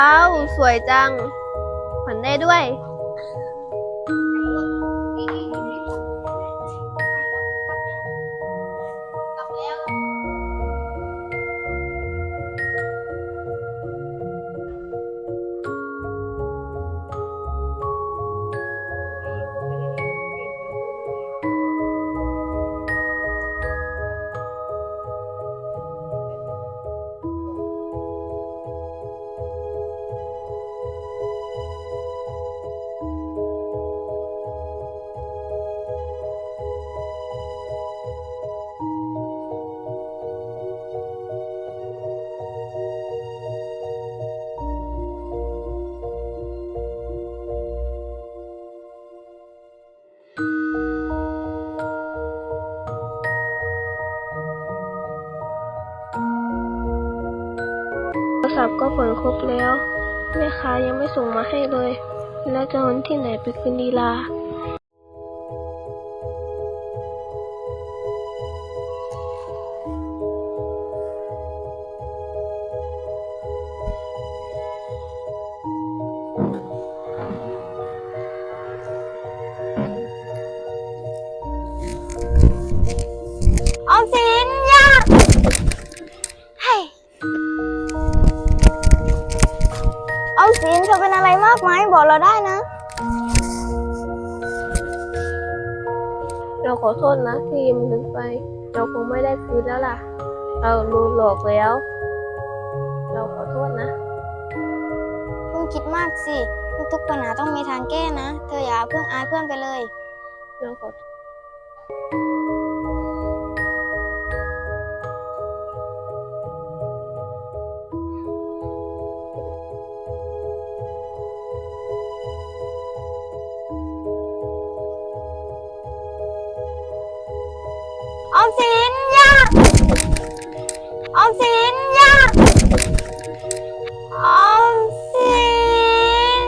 ว้าว สวยจังผ่อนได้ด้วย ศัพท์ก็ผ่อนครบแล้ว แม่ค้ายังไม่ส่งมาให้เลย แล้วจะเอนที่ไหนไปคืนดีลา มสินเธอเป็นอะไรมากไหมบอกเราได้นะ เราขอโทษนะที่ยืมเงินไป เราคงไม่ได้คืนแล้วล่ะ เราโดนหลอกแล้ว เราขอโทษนะเพิ่งคิดมากสิ ทุกๆปัญหาต้องมีทางแก้นะ เธออย่าเพิ่งอายเพื่อนไปเลย เราขอโทษ ออมสินยาออมสินยาออมสิน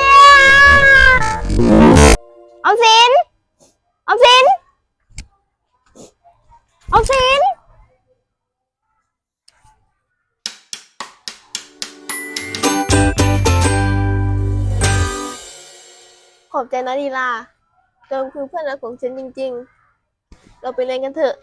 ยาออมสินออมสินออมสินขอบใจนะดีลาเติมคือเพื่อนรักของฉันจริง ๆ เราไปเล่นกันเถอะ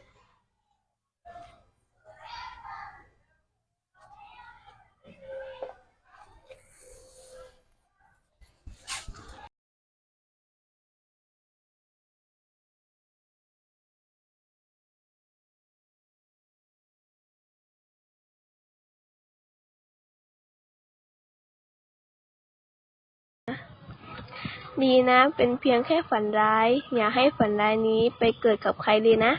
ดีนะ เป็นเพียงแค่ฝันร้าย อย่าให้ฝันร้ายนี้ไปเกิดกับใครเลยนะ